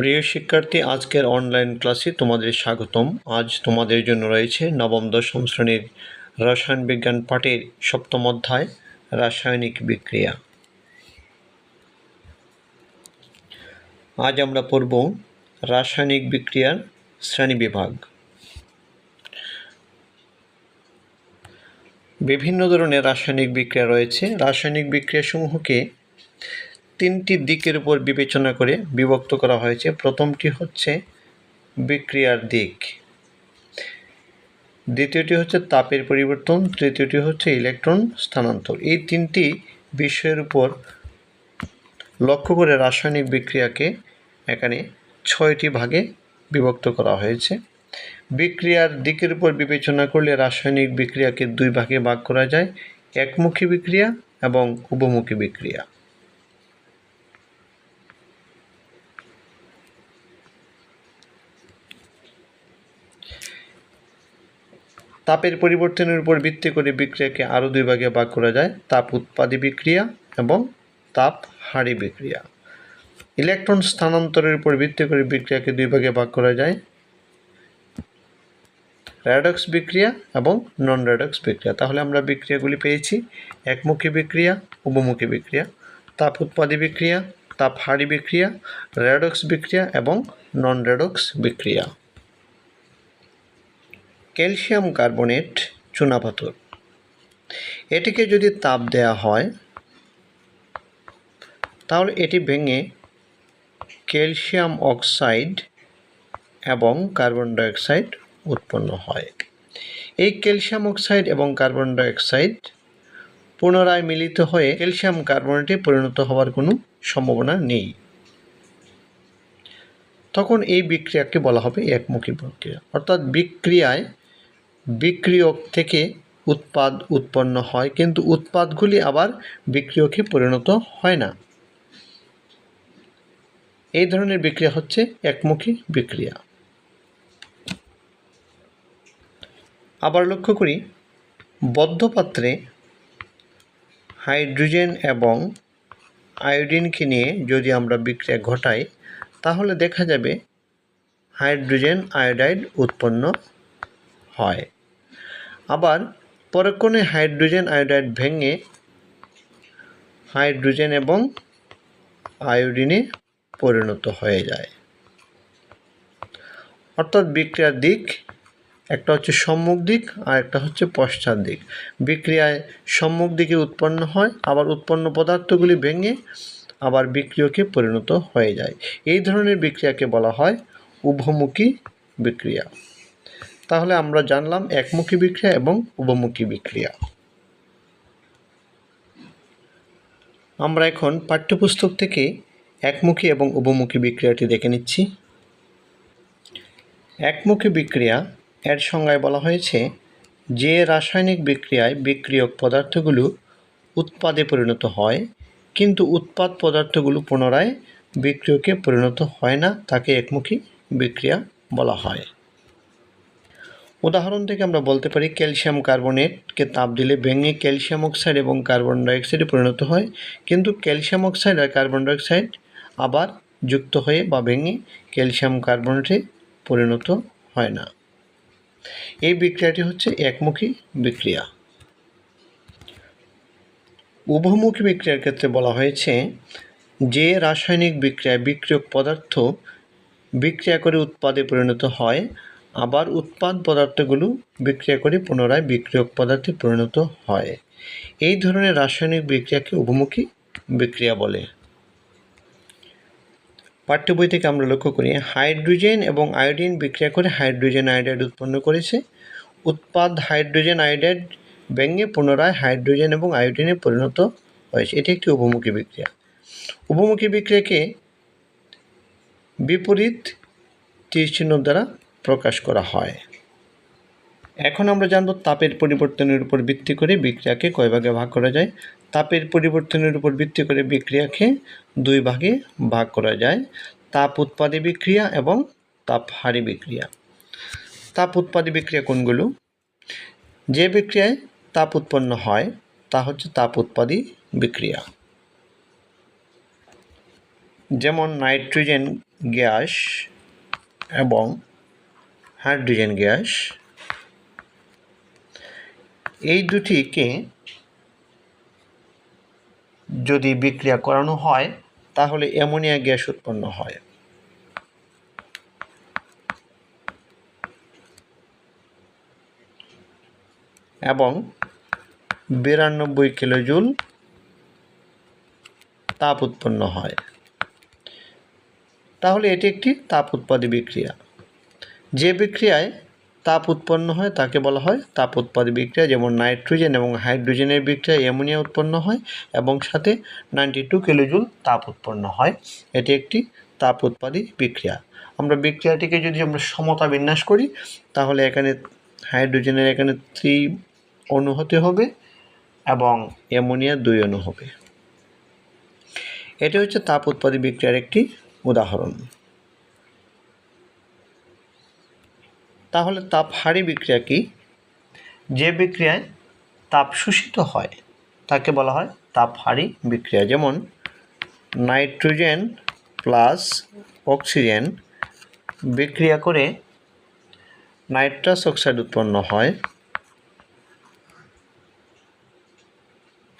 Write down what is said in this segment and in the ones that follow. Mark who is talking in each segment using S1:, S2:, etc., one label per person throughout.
S1: প্রিয় শিক্ষার্থী, আজকের অনলাইন ক্লাসে তোমাদের স্বাগতম। আজ তোমাদের জন্য রয়েছে নবম, দশম শ্রেণির রসায়ন বিজ্ঞান পাঠের সপ্তম অধ্যায়, রাসায়নিক বিক্রিয়া। আজ আমরা পড়ব রাসায়নিক বিক্রিয়ার শ্রেণি বিভাগ। বিভিন্ন ধরনের রাসায়নিক বিক্রিয়া রয়েছে। রাসায়নিক বিক্রিয়াসমূহকে তিনটি দিকের উপর বিবেচনা করে বিভক্ত করা হয়েছে। প্রথমটি হচ্ছে বিক্রিয়ার দিক। দ্বিতীয়টি হচ্ছে তাপের পরিবর্তন। তৃতীয়টি হচ্ছে ইলেকট্রন স্থানান্তর। এই তিনটি বিষয়ের উপর লক্ষ্য করে রাসায়নিক বিক্রিয়াকে এখানে ছয়টি ভাগে বিভক্ত করা হয়েছে। বিক্রিয়ার দিকের উপর বিবেচনা করলে রাসায়নিক বিক্রিয়াকে দুই ভাগে ভাগ করা যায়। একমুখী বিক্রিয়া এবং উপমুখী বিক্রিয়া। তাপের পরিবর্তনের উপর ভিত্তি করে বিক্রিয়াকে আরও দুই ভাগে ভাগ করা যায়, তাপ উৎপাদী বিক্রিয়া এবং তাপ হাড়ি বিক্রিয়া। ইলেকট্রন স্থানান্তরের উপর ভিত্তি করে বিক্রিয়াকে দুই ভাগে ভাগ করা যায় র্যাডক্স বিক্রিয়া এবং নন র্যাডক্স বিক্রিয়া। তাহলে আমরা বিক্রিয়াগুলি পেয়েছি, একমুখী বিক্রিয়া, উপমুখী বিক্রিয়া, তাপ উৎপাদী বিক্রিয়া, তাপ হাড়ি বিক্রিয়া র্যাডক্স বিক্রিয়া এবং নন র্যাডক্স বিক্রিয়া। ক্যালসিয়াম কার্বনেট চুনাপাথর। এটিকে যদি তাপ দেয়া হয়, তাহলে এটি ভেঙে ক্যালসিয়াম অক্সাইড এবং কার্বন ডাইঅক্সাইড উৎপন্ন হয়। এই ক্যালসিয়াম অক্সাইড এবং কার্বন ডাইঅক্সাইড পুনরায় মিলিত হয়ে ক্যালসিয়াম কার্বনেটে পরিণত হওয়ার কোনো সম্ভাবনা নেই। তখন এই বিক্রিয়াকে বলা হবে একমুখী প্রক্রিয়া। অর্থাৎ বিক্রিয়ায় বিক্রিয়ক থেকে উৎপাদ উৎপন্ন হয়, কিন্তু উৎপাদগুলি আবার বিক্রিয়কে পরিণত হয় না। এই ধরনের বিক্রিয়া হচ্ছে একমুখী বিক্রিয়া। আবার লক্ষ্য করি বদ্ধ পাত্রে হাইড্রোজেন এবং আয়োডিনকে নিয়ে যদি আমরা বিক্রিয়া ঘটাই, তাহলে দেখা যাবে হাইড্রোজেন আয়োডাইড উৎপন্ন হয়। আবার পরক্ষণে হাইড্রোজেন আয়োডাইড ভেঙে হাইড্রোজেন এবং আয়োডিনে পরিণত হয়ে যায়। অর্থাৎ বিক্রিয়ার দিক, একটা হচ্ছে সম্মুখ দিক আর একটা হচ্ছে পশ্চাৎ দিক। বিক্রিয়ায় সম্মুখ দিকে উৎপন্ন হয়, আবার উৎপন্ন পদার্থগুলি ভেঙে আবার বিক্রিয়কে পরিণত হয়ে যায়। এই ধরনের বিক্রিয়াকে বলা হয় উভমুখী বিক্রিয়া। তাহলে আমরা জানলাম একমুখী বিক্রিয়া এবং উভমুখী বিক্রিয়া। আমরা এখন পাঠ্যপুস্তক থেকে একমুখী এবং উভমুখী বিক্রিয়াটি দেখে নিচ্ছি। একমুখী বিক্রিয়া, এর সংজ্ঞায় বলা হয়েছে যে রাসায়নিক বিক্রিয়ায় বিক্রিয়ক পদার্থগুলো উৎপাদে পরিণত হয়, কিন্তু উৎপাদ পদার্থগুলো পুনরায় বিক্রিয়কে পরিণত হয় না, তাকে একমুখী বিক্রিয়া বলা হয়। উদাহরণ থেকে আমরা বলতে পারি ক্যালসিয়াম কার্বনেটকে তাপ দিলে ভেঙে ক্যালসিয়াম অক্সাইড এবং কার্বন ডাইঅক্সাইডে পরিণত হয়। কিন্তু ক্যালসিয়াম অক্সাইড আর কার্বন ডাইঅক্সাইড আবার যুক্ত হয়ে বা ভেঙে ক্যালসিয়াম কার্বনেটে পরিণত হয় না। এই বিক্রিয়াটি হচ্ছে একমুখী বিক্রিয়া। উভমুখী বিক্রিয়ার ক্ষেত্রে বলা হয়েছে যে রাসায়নিক বিক্রিয়ায় বিক্রিয়ক পদার্থ বিক্রিয়া করে উৎপাদে পরিণত হয় আবার উৎপাদ পদার্থগুলো বিক্রিয়া করে পুনরায় বিক্রিয়ক পদার্থে পরিণত হয়। এই ধরনের রাসায়নিক বিক্রিয়াকে উভমুখী বিক্রিয়া বলে। পাঠ্য বই থেকে আমরা লক্ষ্য করি, হাইড্রোজেন এবং আয়োডিন বিক্রিয়া করে হাইড্রোজেন আয়োডাইড উৎপন্ন করেছে। উৎপাদ হাইড্রোজেন আয়োডাইড ব্যঙ্গে পুনরায় হাইড্রোজেন এবং আয়োডিনে পরিণত হয়েছে। এটি একটি উপমুখী বিক্রিয়া। উপমুখী বিক্রিয়াকে বিপরীত তীর চিহ্ন দ্বারা প্রকাশ করা হয়। এখন আমরা জানব তাপের পরিবর্তনের উপর ভিত্তি করে বিক্রিয়াকে কয় ভাগে ভাগ করা যায়? তাপের পরিবর্তনের উপর ভিত্তি করে বিক্রিয়াকে দুই ভাগে ভাগ করা যায়। তাপ উৎপাদী বিক্রিয়া এবং তাপ হারি বিক্রিয়া। তাপ উৎপাদী বিক্রিয়া কোনগুলো? যে বিক্রিয়ায় তাপ উৎপন্ন হয়, তা হচ্ছে তাপ উৎপাদী বিক্রিয়া। যেমন নাইট্রোজেন গ্যাস এবং হাইড্রোজেন গ্যাস। এই দুটিকে যদি বিক্রিয়া করানো হয়, তাহলে অ্যামোনিয়া গ্যাস উৎপন্ন হয়। এবং বিরানব্বই কিলোজুল তাপ উৎপন্ন হয়। তাহলে এটি একটি তাপ উৎপাদী বিক্রিয়া। যে বিক্রিয়ায় তাপ উৎপন্ন হয়, তাকে বলা হয় তাপ উৎপাদী বিক্রিয়া, যেমন নাইট্রোজেন এবং হাইড্রোজেনের বিক্রিয়া অ্যামোনিয়া উৎপন্ন হয় এবং সাথে নাইনটি টু কিলোজুল তাপ উৎপন্ন হয়। এটি একটি তাপ উৎপাদী বিক্রিয়া। আমরা বিক্রিয়াটিকে যদি আমরা সমতা বিন্যাস করি, তাহলে এখানে হাইড্রোজেনের এখানে থ্রি অণু হতে হবে এবং অ্যামোনিয়া দুই অণু হবে। এটি হচ্ছে তাপ উৎপাদী বিক্রিয়ার একটি উদাহরণ। তাহলে তাপ হারি বিক্রিয়া কি? যে বিক্রিয়ায় তাপ শোষিত হয়, তাকে বলা হয় তাপ হারি বিক্রিয়া। যেমন নাইট্রোজেন প্লাস অক্সিজেন বিক্রিয়া করে নাইট্রাস অক্সাইড উৎপন্ন হয়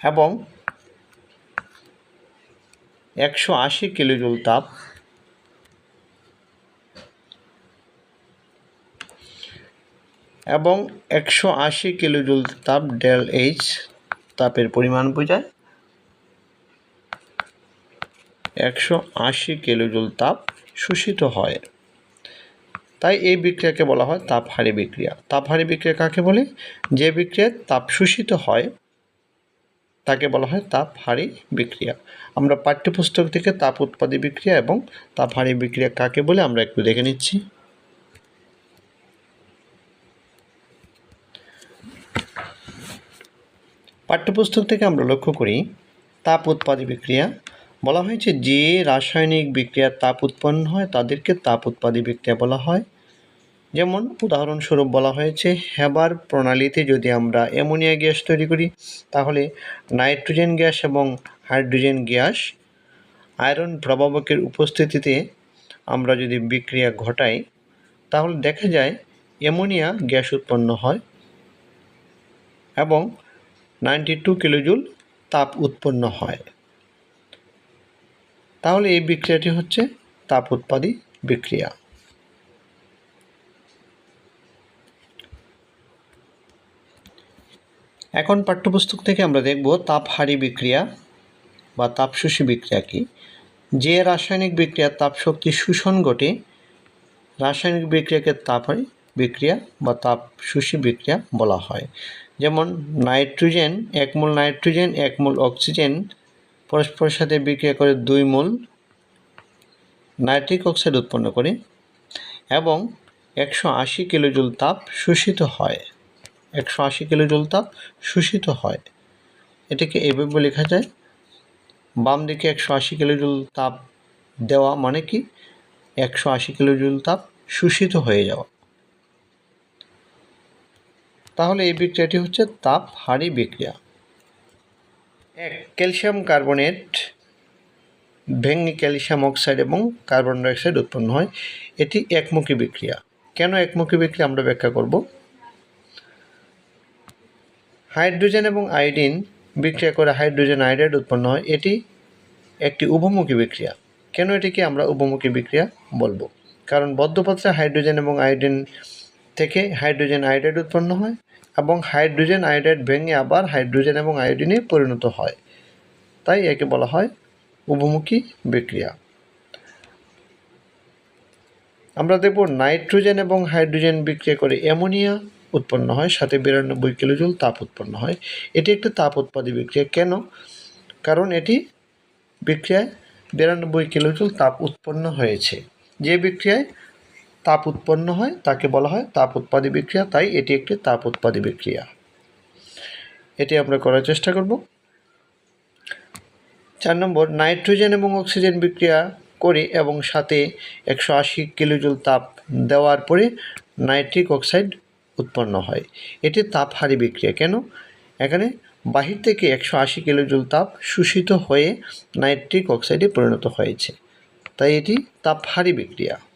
S1: এবং একশো আশি কিলোজুল তাপ এবং একশো আশি কিলোজুল তাপ ডেল এইচ তাপের পরিমাণ বোঝায়। একশো আশি কিলোজুল তাপ শোষিত হয়। তাই এই বিক্রিয়াকে বলা হয় তাপহারী বিক্রিয়া। তাপহারী বিক্রিয়া কাকে বলে? যে বিক্রিয়ায় তাপ শোষিত হয়, তাকে বলা হয় তাপহারী বিক্রিয়া। আমরা পাঠ্যপুস্তক থেকে তাপ উৎপাদী বিক্রিয়া এবং তাপহারী বিক্রিয়া কাকে বলে আমরা একটু দেখে নিচ্ছি। পাঠ্যপুস্তক থেকে আমরা লক্ষ্য করি, তাপ উৎপাদী বিক্রিয়া। বলা হয়েছে যে রাসায়নিক বিক্রিয়ার তাপ উৎপন্ন হয়, তাদেরকে তাপ উৎপাদী বিক্রিয়া বলা হয়। যেমন উদাহরণস্বরূপ বলা হয়েছে, হেবার প্রণালীতে যদি আমরা অ্যামোনিয়া গ্যাস তৈরি করি, তাহলে নাইট্রোজেন গ্যাস এবং হাইড্রোজেন গ্যাস আয়রন প্রভাবকের উপস্থিতিতে আমরা যদি বিক্রিয়া ঘটাই, তাহলে দেখা যায় অ্যামোনিয়া গ্যাস উৎপন্ন হয় এবং নাইনটি টু কিলোজুল তাপ উৎপন্ন হয়। তাহলে এই বিক্রিয়াটি হচ্ছে তাপ উৎপাদী বিক্রিয়া। এখন পাঠ্যপুস্তক থেকে আমরা দেখব তাপহারী বিক্রিয়া বা তাপশোষী বিক্রিয়া কি। যে রাসায়নিক বিক্রিয়া তাপশক্তি শোষণ ঘটে, রাসায়নিক বিক্রিয়াকে তাপহারী বিক্রিয়া বা তাপশোষী বিক্রিয়া বলা হয়। যেমন নাইট্রোজেন, এক মূল নাইট্রোজেন, এক মূল অক্সিজেন, পরস্পরের সাথে বিক্রিয়া করে দুই মূল নাইট্রিক অক্সাইড উৎপন্ন করে এবং একশো আশি কিলোজুল তাপ শোষিত হয়। একশো আশি কিলোজুল তাপ শোষিত হয়। এটাকে এভাবে লেখা যায়, বাম দিকে একশো আশি কিলোজুল তাপ দেওয়া মানে কি? একশো আশি কিলোজুল তাপ শোষিত হয়ে যাওয়া। তাহলে এই বিক্রিয়াটি হচ্ছে তাপ হারি বিক্রিয়া। এক, ক্যালসিয়াম কার্বনেট ভেঙে ক্যালসিয়াম অক্সাইড এবং কার্বন ডাইঅক্সাইড উৎপন্ন হয়। এটি একমুখী বিক্রিয়া। কেন একমুখী বিক্রিয়া আমরা ব্যাখ্যা করব? হাইড্রোজেন এবং আয়োডিন বিক্রিয়া করে হাইড্রোজেন আয়োডাইড উৎপন্ন হয়। এটি একটি উভমুখী বিক্রিয়া। কেন এটিকে আমরা উভমুখী বিক্রিয়া বলব? কারণ বদ্ধপত্রে হাইড্রোজেন এবং আয়োডিন থেকে হাইড্রোজেন আয়োডাইড উৎপন্ন হয় এবং হাইড্রোজেন আয়োডাইড ভেঙে আবার হাইড্রোজেন এবং আয়োডিনে পরিণত হয়। তাই একে বলা হয় উভমুখী বিক্রিয়া। আমরা দেখব নাইট্রোজেন এবং হাইড্রোজেন বিক্রিয়া করে অ্যামোনিয়া উৎপন্ন হয়, সাথে বিরানব্বই কিলোজুল তাপ উৎপন্ন হয়। এটি একটি তাপ উৎপাদী বিক্রিয়া। কেন? কারণ এটি বিক্রিয়ায় বিরানব্বই কিলোজুল তাপ উৎপন্ন হয়েছে। যে বিক্রিয়ায় তাপ উৎপন্ন হয়, তাকে বলা হয় তাপ উৎপাদী বিক্রিয়া, তাই এটি একটি তাপ উৎপাদী বিক্রিয়া। এটি আমরা করার চেষ্টা করব। চার নম্বর, নাইট্রোজেন এবং অক্সিজেন বিক্রিয়া করে এবং সাথে একশো আশি কিলোজুল তাপ দেওয়ার পরে নাইট্রিক অক্সাইড উৎপন্ন হয়। এটি তাপহারী বিক্রিয়া। কেন? এখানে বাহির থেকে একশো আশি কিলোজুল তাপ শোষিত হয়ে নাইট্রিক অক্সাইডে পরিণত হয়েছে। তাই এটি তাপহারী বিক্রিয়া।